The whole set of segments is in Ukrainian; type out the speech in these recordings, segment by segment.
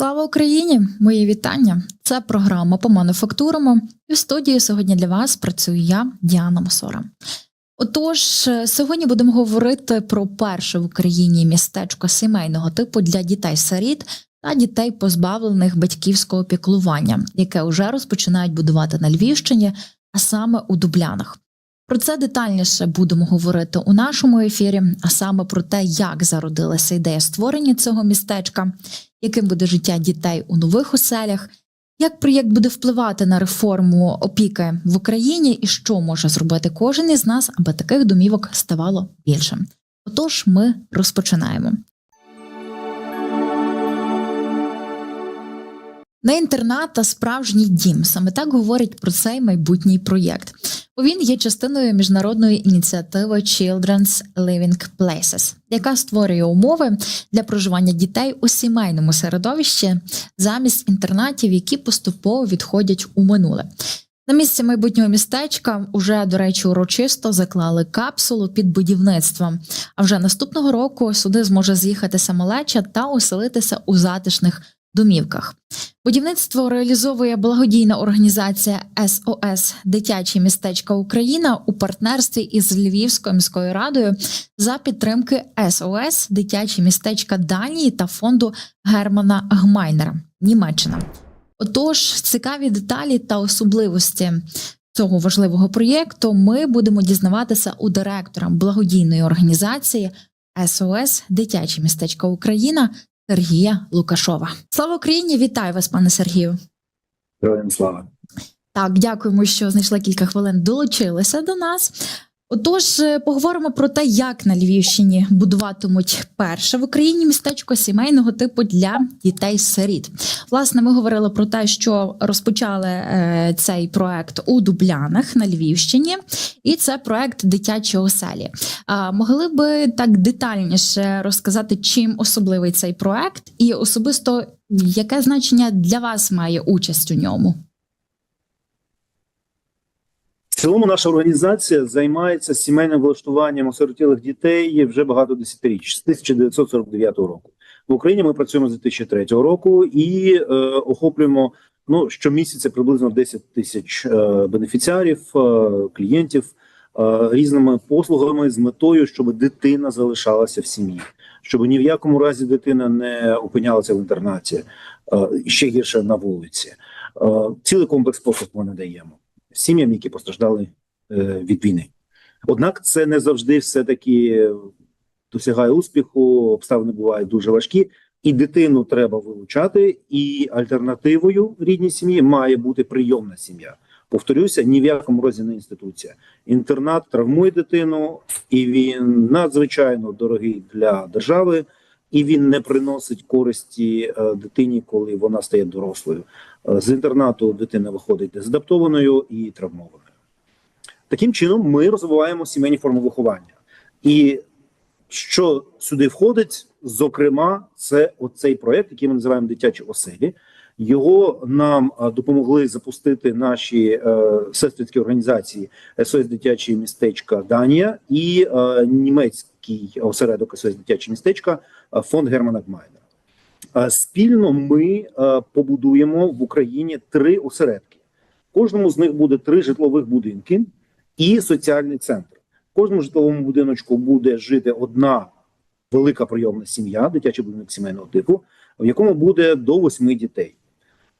Слава Україні! Мої вітання! Це програма по мануфактурам. І в студії сьогодні для вас працюю я, Діана Масора. Отож, е, сьогодні будемо говорити про перше в Україні містечко сімейного типу для дітей-сиріт та дітей, позбавлених батьківського піклування, яке вже розпочинають будувати на Львівщині, а саме у Дублянах. Про це детальніше будемо говорити у нашому ефірі, а саме про те, як зародилася ідея створення цього містечка, яким буде життя дітей у нових оселях, як проєкт буде впливати на реформу опіки в Україні, і що може зробити кожен із нас, аби таких домівок ставало більше. Отож, ми розпочинаємо. Не інтернат, а справжній дім. Саме так говорить про цей майбутній проєкт. Бо він є частиною міжнародної ініціативи Children's Living Places, яка створює умови для проживання дітей у сімейному середовищі замість інтернатів, які поступово відходять у минуле. На місці майбутнього містечка уже, до речі, урочисто заклали капсулу під будівництвом. А вже наступного року сюди зможе з'їхати самолеча та оселитися у затишних домівках. Будівництво реалізовує благодійна організація СОС Дитячі містечка Україна у партнерстві із Львівською міською радою за підтримки СОС Дитячі містечка Данії та фонду Германа Гмайнера Німеччина. Отож, цікаві деталі та особливості цього важливого проєкту ми будемо дізнаватися у директора благодійної організації СОС Дитячі містечка Україна Сергія Лукашова. Слава Україні! Вітаю вас, пане Сергію. Героям слава. Так, дякуємо, що знайшли кілька хвилин. Долучилися до нас. Отож, е, поговоримо про те, як на Львівщині будуватимуть перше в Україні містечко сімейного типу для дітей-сиріт. Власне, ми говорили про те, що розпочали е, цей проект у Дублянах на Львівщині, і це проект дитячі оселі. Могли би так детальніше розказати, чим особливий цей проект, і особисто яке значення для вас має участь у ньому? Цілому наша організація займається сімейним влаштуванням осиротілих дітей вже багато десятиріч з 1949 року. В Україні ми працюємо з 2003 року і е, охоплюємо ну щомісяця приблизно 10 тисяч е, бенефіціарів, е, клієнтів е, різними послугами з метою, щоб дитина залишалася в сім'ї, щоб ні в якому разі дитина не опинялася в інтернаті е, ще гірше на вулиці. Е, цілий комплекс послуг ми надаємо сім'ям, які постраждали е, від війни. Однак це не завжди все таки досягає успіху, обставини бувають дуже важкі, і дитину треба вилучати. І альтернативою рідній сім'ї має бути прийомна сім'я. Повторюся, ні в якому разі не інституція. Інтернат травмує дитину, і він надзвичайно дорогий для держави, і він не приносить користі е, дитині, коли вона стає дорослою. Е, З інтернату дитина виходить дезадаптованою і травмованою. Таким чином, ми розвиваємо сімейні форми виховання. І що сюди входить, зокрема, це оцей проект, який ми називаємо дитячі оселі. Його нам допомогли запустити наші е, сестринські організації СОС Дитячі містечка Данія і е, німецький осередок СОС Дитячі містечка е, фонд Германа Гмайнера. Е, Спільно ми е, побудуємо в Україні три осередки. Кожному з них буде три житлових будинки і соціальний центр. В кожному житловому будиночку буде жити одна велика прийомна сім'я, дитячий будинок сімейного типу, в якому буде до восьми дітей.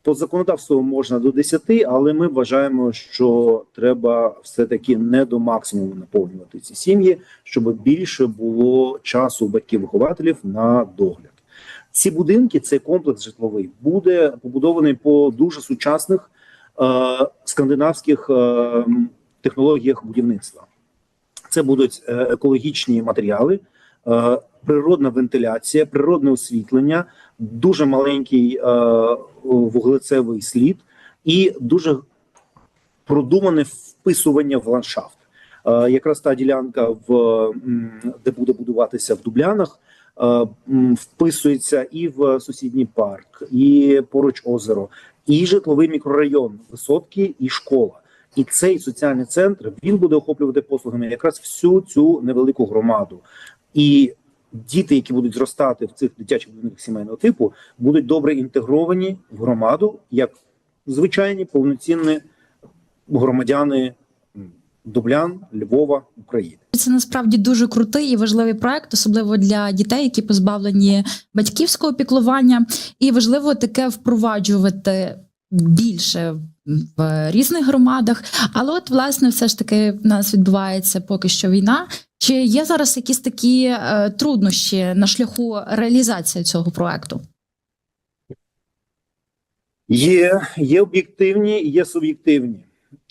По законодавству можна до 10, але ми вважаємо, що треба все-таки не до максимуму наповнювати ці сім'ї, щоб більше було часу батьків-вихователів на догляд. Ці будинки, цей комплекс житловий, буде побудований по дуже сучасних е, скандинавських е, технологіях будівництва. Це будуть е, екологічні матеріали, е, природна вентиляція, природне освітлення, дуже маленький е, вуглецевий слід і дуже продумане вписування в ландшафт. Е, якраз та ділянка, в де буде будуватися в Дублянах, е, вписується і в сусідній парк, і поруч озеро, і житловий мікрорайон, висотки, і школа. І цей соціальний центр він буде охоплювати послугами якраз всю цю невелику громаду. І діти, які будуть зростати в цих дитячих будинках сімейного типу, будуть добре інтегровані в громаду як звичайні повноцінні громадяни Дублян, Львова, України. Це насправді дуже крутий і важливий проект, особливо для дітей, які позбавлені батьківського піклування, і важливо таке впроваджувати більше в різних громадах. Але от власне все ж таки в нас відбувається поки що війна. Чи є зараз якісь такі е, труднощі на шляху реалізації цього проекту? Є, є об'єктивні, є суб'єктивні.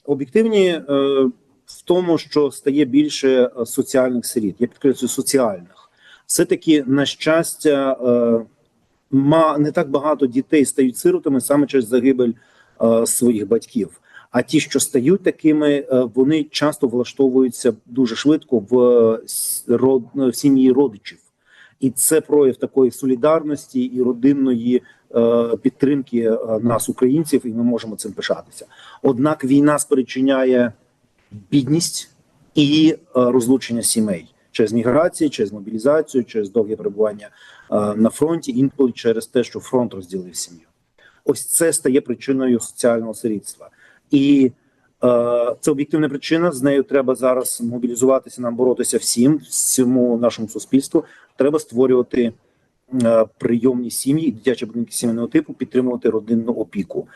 Об'єктивні е, в тому, що стає більше е, соціальних сиріт. Я підкреслюю соціальних. Все таки, на щастя, е, ма не так багато дітей стають сиротами саме через загибель своїх батьків. А ті, що стають такими, е, вони часто влаштовуються дуже швидко в, е, род, сім'ї родичів, і це прояв такої солідарності і родинної е, підтримки е, нас, українців, і ми можемо цим пишатися. Однак війна спричиняє бідність і е, розлучення сімей через міграцію, через мобілізацію, через довге перебування е, на фронті, інколи через те, що фронт розділив сім'ю. Ось це стає причиною соціального сирітства. І е, це об'єктивна причина. З нею треба зараз мобілізуватися, нам боротися всім, всьому нашому суспільству. Треба створювати е, прийомні сім'ї, дитячі будинки сімейного типу, підтримувати родинну опіку.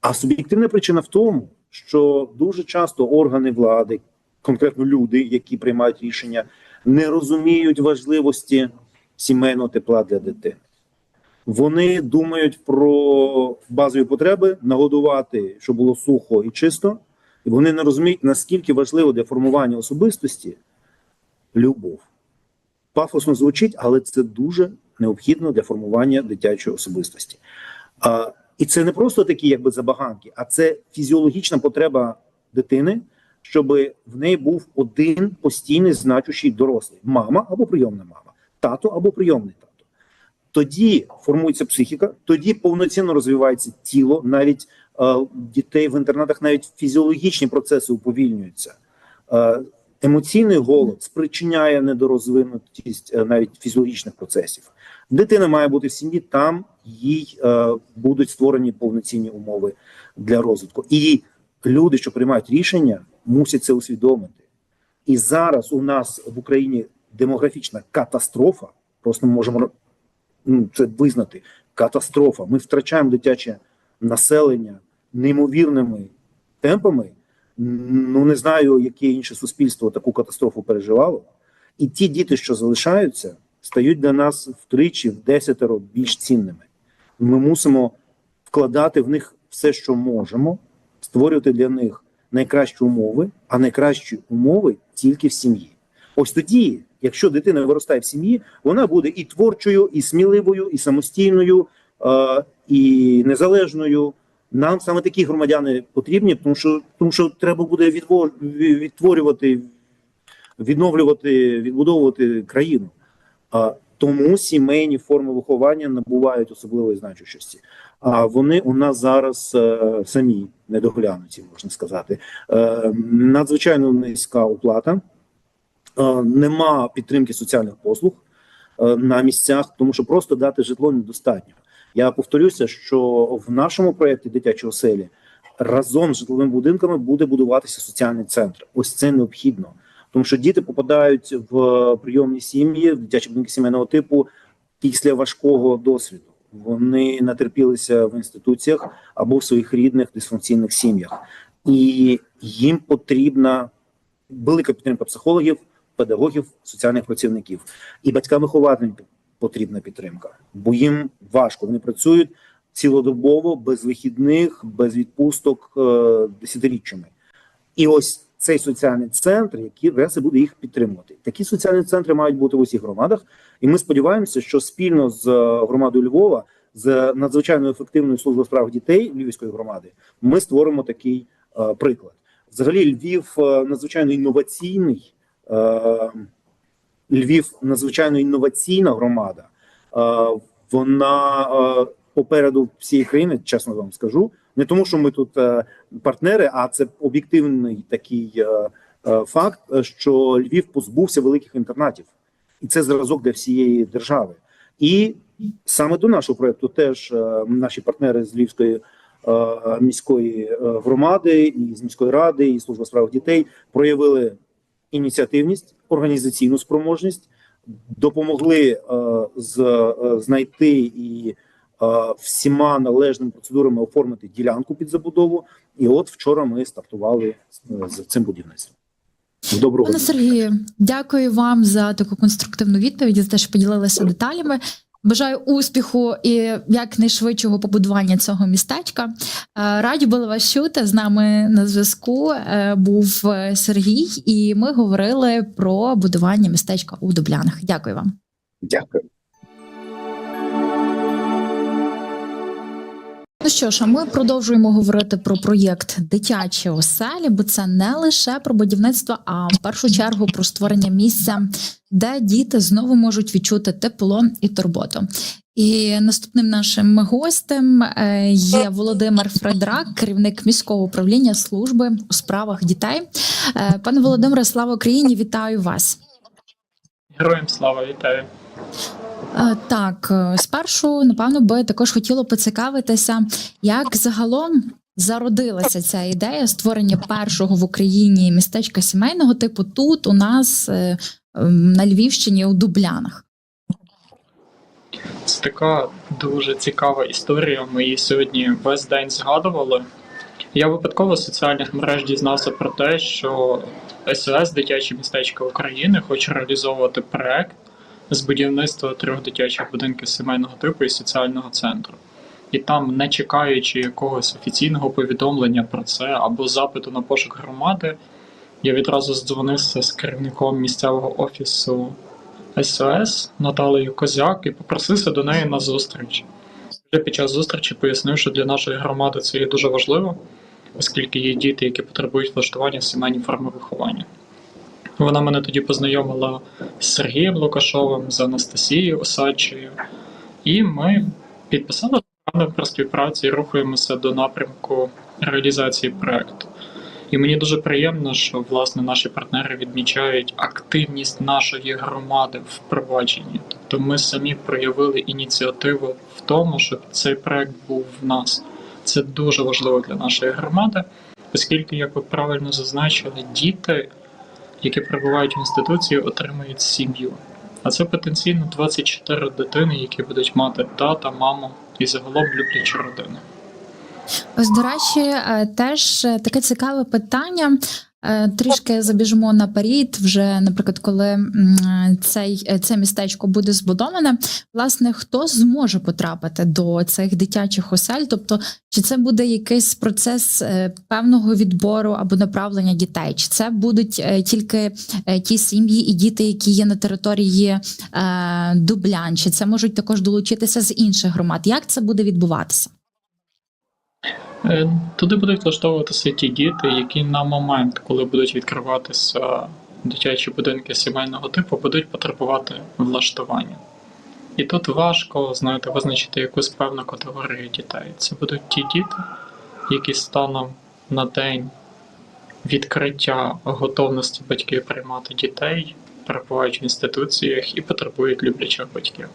А суб'єктивна причина в тому, що дуже часто органи влади, конкретно люди, які приймають рішення, не розуміють важливості сімейного тепла для дитини. Вони думають про базові потреби, нагодувати, щоб було сухо і чисто, і вони не розуміють, наскільки важливо для формування особистості любов. Пафосно звучить, але це дуже необхідно для формування дитячої особистості. А, і це не просто такі, якби забаганки, а це фізіологічна потреба дитини, щоб в неї був один постійний значущий дорослий мама або прийомна мама, тато або прийомний тато. Тоді формується психіка, тоді повноцінно розвивається тіло, навіть е, дітей в інтернатах, навіть фізіологічні процеси уповільнюються. Е, емоційний голод спричиняє недорозвинутість е, навіть фізіологічних процесів. Дитина має бути в сім'ї, там їй е, будуть створені повноцінні умови для розвитку. І люди, що приймають рішення, мусять це усвідомити. І зараз у нас в Україні демографічна катастрофа. Просто ми можемо ну, це визнати. Катастрофа. Ми втрачаємо дитяче населення неймовірними темпами. Ну не знаю, яке інше суспільство таку катастрофу переживало. І ті діти, що залишаються, стають для нас втричі, в десятеро більш цінними. Ми мусимо вкладати в них все, що можемо, створювати для них найкращі умови, а найкращі умови тільки в сім'ї. Ось тоді, якщо дитина виростає в сім'ї, вона буде і творчою, і сміливою, і самостійною, е, і незалежною. Нам саме такі громадяни потрібні, тому що тому що треба буде відтворювати, відновлювати, відбудовувати країну. А тому сімейні форми виховання набувають особливої значущості. А вони у нас зараз е, самі недоглянуті, можна сказати. Е, надзвичайно низька оплата, нема підтримки соціальних послуг е, на місцях, тому що просто дати житло недостатньо. Я повторюся, що в нашому проєкті дитячі оселі разом з житловими будинками буде будуватися соціальний центр. Ось це необхідно, тому що діти попадають в прийомні сім'ї, в дитячі будинки сімейного типу після важкого досвіду. Вони натерпілися в інституціях або в своїх рідних дисфункційних сім'ях, і їм потрібна велика підтримка психологів, педагогів, соціальних працівників і батькам вихователям потрібна підтримка, бо їм важко. Вони працюють цілодобово, без вихідних, без відпусток е, десятиріччями. І ось цей соціальний центр, який РЕСи буде їх підтримувати. Такі соціальні центри мають бути в усіх громадах, і ми сподіваємося, що спільно з е, громадою Львова, з надзвичайно ефективною службою справ дітей Львівської громади, ми створимо такий е, приклад. Взагалі, Львів е, надзвичайно інноваційний. Е, Львів надзвичайно інноваційна громада. Е, Вона е, попереду всієї країни, чесно вам скажу. Не тому, що ми тут партнери, а це об'єктивний такий факт, що Львів позбувся великих інтернатів. і це зразок для всієї держави. І саме до нашого проекту теж наші партнери з Львівської міської громади і з міської ради, і служба справ дітей проявили ініціативність, організаційну спроможність, допомогли е, з, е, знайти і е, всіма належними процедурами оформити ділянку під забудову. І от вчора ми стартували з, з цим будівництвом. Доброго Пане. Сергію, дякую вам за таку конструктивну відповідь, за те, що поділилися деталями. Бажаю успіху і якнайшвидшого побудування цього містечка. Е, Раді були вас чути. З нами на зв'язку е, був е, Сергій, і ми говорили про будування містечка у Дублянах. Дякую вам. Дякую. Ну що ж, а ми продовжуємо говорити про проєкт дитячі оселі, бо це не лише про будівництво, а в першу чергу про створення місця, де діти знову можуть відчути тепло і турботу. І наступним нашим гостем е, є Володимир Фредрак, керівник міського управління служби у справах дітей. Е, Пане Володимире, слава Україні! Вітаю вас! Героям слава вітаю. Е, Так, е, спершу, напевно, би також хотіло поцікавитися, як загалом зародилася ця ідея створення першого в Україні містечка сімейного типу тут, у нас е, ем, на Львівщині у Дублянах. Це така дуже цікава історія. Ми її сьогодні весь день згадували. Я випадково з соціальних мереж дізнався про те, що СОС Дитяче містечко України хоче реалізовувати проект з будівництва трьох дитячих будинків сімейного типу і соціального центру. І там, не чекаючи якогось офіційного повідомлення про це або запиту на пошук громади, я відразу здзвонився з керівником місцевого офісу СОС Наталею Козяк і попросився до неї на зустріч. Вже під час зустрічі пояснив, що для нашої громади це є дуже важливо, оскільки є діти, які потребують влаштування сімейні форми виховання. Вона мене тоді познайомила з Сергієм Лукашовим, з Анастасією Осадчою, і ми підписали про співпрацю і рухаємося до напрямку реалізації проекту. І мені дуже приємно, що власне наші партнери відмічають активність нашої громади в впровадженні. Тобто ми самі проявили ініціативу в тому, щоб цей проект був в нас. Це дуже важливо для нашої громади, оскільки, як ви правильно зазначили, діти, які перебувають в інституції, отримають сім'ю. А це потенційно 24 дитини, які будуть мати тата, маму і загалом люблячі родини. Ось, до речі, е, теж е, таке цікаве питання. Е, Трішки забіжимо наперед, вже, наприклад, коли цей, е, це містечко буде збудоване, власне, хто зможе потрапити до цих дитячих осель? Тобто, чи це буде якийсь процес е, певного відбору або направлення дітей? Чи це будуть тільки ті сім'ї і діти, які є на території Дублян? Чи це можуть також долучитися з інших громад? Як це буде відбуватися? Е, Туди будуть влаштовуватися ті діти, які на момент, коли будуть відкриватися дитячі будинки сімейного типу, будуть потребувати влаштування. І тут важко, знаєте, визначити якусь певну категорію дітей. Це будуть ті діти, які станом на день відкриття готовності батьків приймати дітей, перебувають в інституціях і потребують люблячих батьків.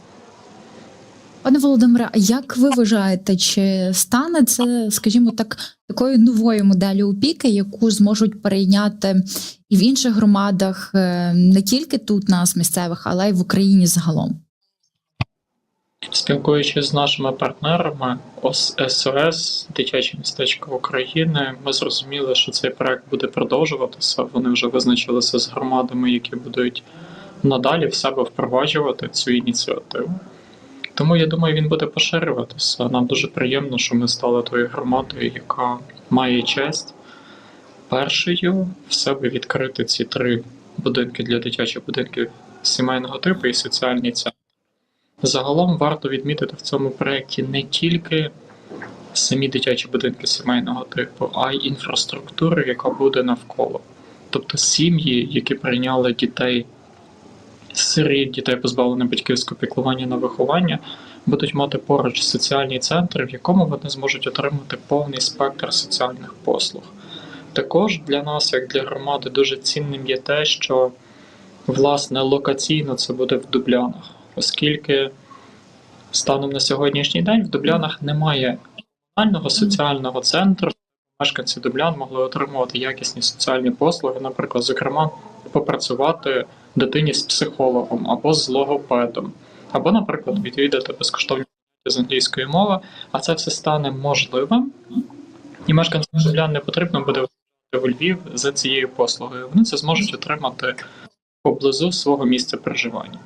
Пане Володимире, як ви вважаєте, чи стане це, скажімо так, такою новою моделлю опіки, яку зможуть перейняти і в інших громадах, е, не тільки тут нас місцевих, але й в Україні загалом? Спілкуючись з нашими партнерами ОС- СОС, дитяче містечко України, ми зрозуміли, що цей проект буде продовжуватися. Вони вже визначилися з громадами, які будуть надалі в себе впроваджувати цю ініціативу. Тому я думаю, він буде поширюватися. Нам дуже приємно, що ми стали тою громадою, яка має честь першою в себе відкрити ці три будинки для дитячих будинків сімейного типу і соціальний центр. Загалом варто відмітити в цьому проєкті не тільки самі дитячі будинки сімейного типу, а й інфраструктуру, яка буде навколо. Тобто сім'ї, які прийняли дітей сиріт, дітей позбавлених батьківського піклування на виховання, будуть мати поруч соціальний центр, в якому вони зможуть отримати повний спектр соціальних послуг. Також для нас, як для громади, дуже цінним є те, що власне, локаційно це буде в Дублянах, оскільки станом на сьогоднішній день в Дублянах немає комунального соціального центру. Мешканці Дублян могли отримувати якісні соціальні послуги, наприклад, зокрема, попрацювати дитині з психологом або з логопедом, або, наприклад, відвідати безкоштовні з англійської мови, а це все стане можливим, і мешканцям Дублян не потрібно буде у Львів за цією послугою. Вони це зможуть отримати поблизу свого місця проживання.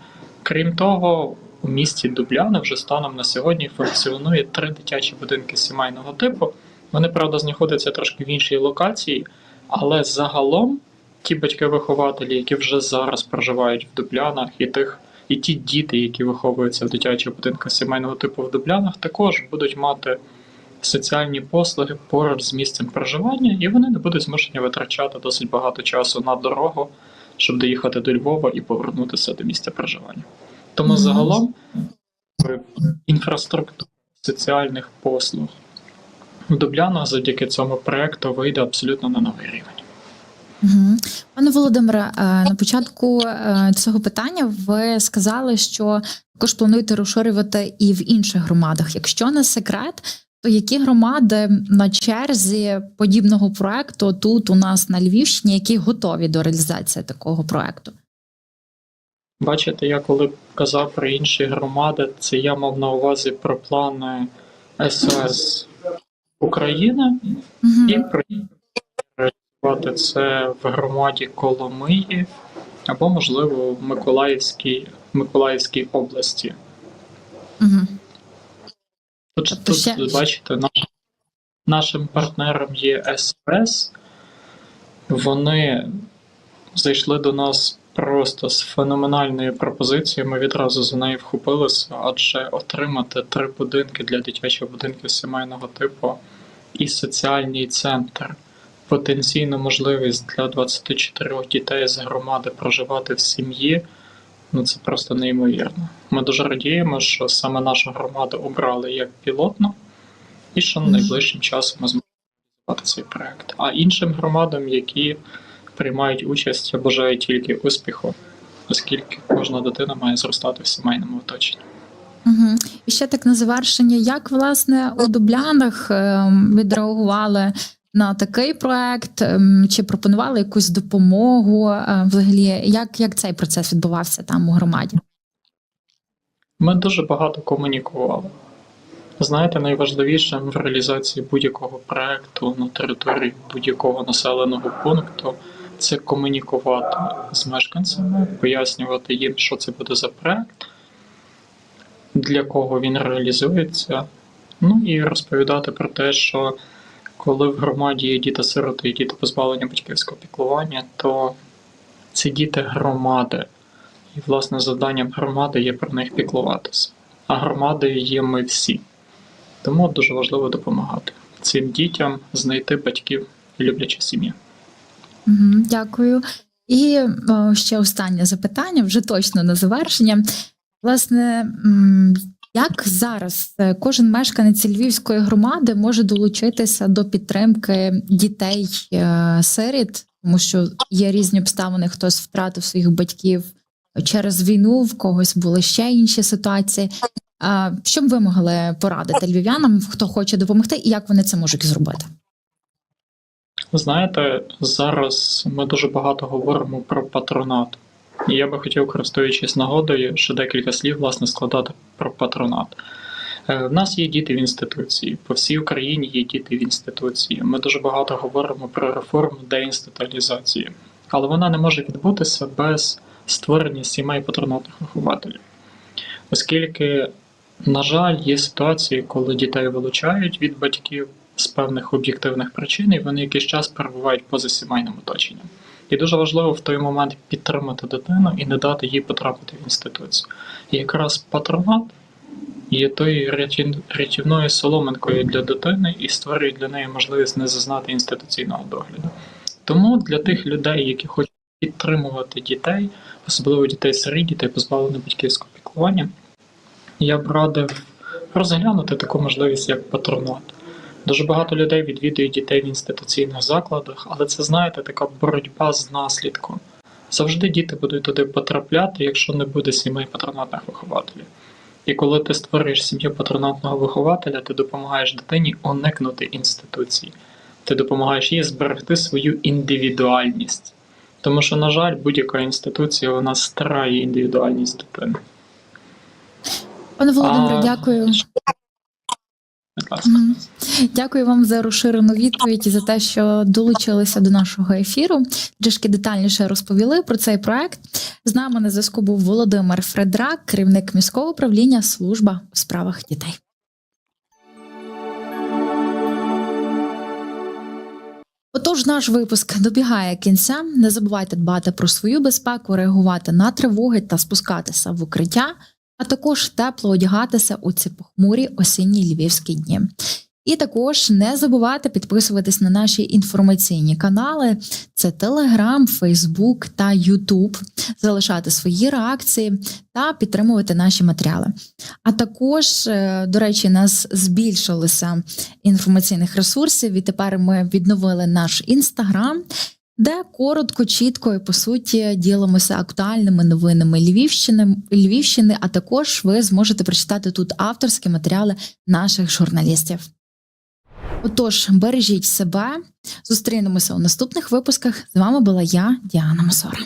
Крім того, у місті Дубляни вже станом на сьогодні функціонує три дитячі будинки сімейного типу. Вони, правда, знаходяться трошки в іншій локації, але загалом ті батьки-вихователі, які вже зараз проживають в Дублянах, і тих, і ті діти, які виховуються в дитячих будинках сімейного типу в Дублянах, також будуть мати соціальні послуги поруч з місцем проживання, і вони не будуть змушені витрачати досить багато часу на дорогу, щоб доїхати до Львова і повернутися до місця проживання. Тому загалом інфраструктура соціальних послуг в Дублянах завдяки цьому проекту вийде абсолютно на новий рівень. Угу. Пане Володимире, е, на початку е, цього питання ви сказали, що також плануєте розширювати і в інших громадах. Якщо не секрет, то які громади на черзі подібного проекту тут у нас на Львівщині, які готові до реалізації такого проекту? Бачите, я коли казав про інші громади, це я мав на увазі про плани СОС України Угу. і про реалізувати це в громаді Коломиї або, можливо, в Миколаївській, Миколаївській області. Угу. Тут, Тобто тут ще- бачите, наш, нашим партнером є СПС. Вони зайшли до нас просто з феноменальною пропозицією. Ми відразу за неї вхопилися, адже отримати три будинки для дитячих будинків сімейного типу і соціальний центр. Потенційну можливість для 24 дітей з громади проживати в сім'ї. Ну це просто неймовірно. Ми дуже радіємо, що саме нашу громаду обрали як пілотну, і що найближчим часом ми зможемо реалізувати цей проект. А іншим громадам, які приймають участь, я бажаю тільки успіху, оскільки кожна дитина має зростати в сімейному оточенні. Угу. І ще так на завершення, як власне у Дублянах ем, відреагували на такий проект, ем, чи пропонували якусь допомогу? е, Взагалі, як, як цей процес відбувався там у громаді? Ми дуже багато комунікували. Знаєте, найважливішим в реалізації будь-якого проекту на території будь-якого населеного пункту це комунікувати з мешканцями, пояснювати їм, що це буде за проект, для кого він реалізується. Ну і розповідати про те, що коли в громаді є діти-сироти і діти позбавлення батьківського піклування, то це діти громади. І, власне, завданням громади є про них піклуватися. А громадою є ми всі. Тому дуже важливо допомагати цим дітям знайти батьків сім'ю. Угу, дякую. І ще останнє запитання, вже точно на завершення. Власне, як зараз е, кожен мешканець Львівської громади може долучитися до підтримки дітей е, сиріт, тому що є різні обставини, хтось втратив своїх батьків через війну, в когось були ще інші ситуації. Що б ви могли порадити львів'янам, хто хоче допомогти, і як вони це можуть зробити? Ви Знаєте, зараз ми дуже багато говоримо про патронат. І я би хотів, користуючись нагодою, ще декілька слів власне складати про патронат. Е, В нас є діти в інституції. По всій Україні є діти в інституції. Ми дуже багато говоримо про реформу деінституалізації, але вона не може відбутися без створення сімей патронатних вихователів. Оскільки, на жаль, є ситуації, коли дітей вилучають від батьків з певних об'єктивних причин, і вони якийсь час перебувають поза сімейним оточенням. І дуже важливо в той момент підтримати дитину і не дати їй потрапити в інституцію. І якраз патронат є тою рятівною соломинкою для дитини і створює для неї можливість не зазнати інституційного догляду. Тому для тих людей, які хочуть підтримувати дітей, особливо дітей серед дітей, позбавлених батьківського піклування, я б радив розглянути таку можливість, як патронат. Дуже багато людей відвідують дітей в інституційних закладах, але це, знаєте, така боротьба з наслідком. Завжди діти будуть туди потрапляти, якщо не буде сімей патронатних вихователів. І коли ти створюєш сім'ю патронатного вихователя, ти допомагаєш дитині уникнути інституції. Ти допомагаєш їй зберегти свою індивідуальність. Тому що, на жаль, будь-яка інституція вона старає індивідуальність дитини. Пане Володимире, А, дякую. Дякую вам за розширену відповідь і за те, що долучилися до нашого ефіру. Трішки детальніше розповіли про цей проект. З нами на зв'язку був Володимир Фредрак, керівник міського управління служба у справах дітей. Отож, наш випуск добігає кінця. Не забувайте дбати про свою безпеку, реагувати на тривоги та спускатися в укриття, а також тепло одягатися у ці похмурі осінні львівські дні. І також не забувайте підписуватись на наші інформаційні канали: це Телеграм, Фейсбук та Ютуб, залишати свої реакції та підтримувати наші матеріали. А також, е, до речі, нас збільшилося інформаційних ресурсів, і тепер ми відновили наш інстаграм. Де коротко, чітко і по суті ділимося актуальними новинами Львівщини, Львівщини, а також ви зможете прочитати тут авторські матеріали наших журналістів. Отож, бережіть себе, зустрінемося у наступних випусках. З вами була я, Діана Масора.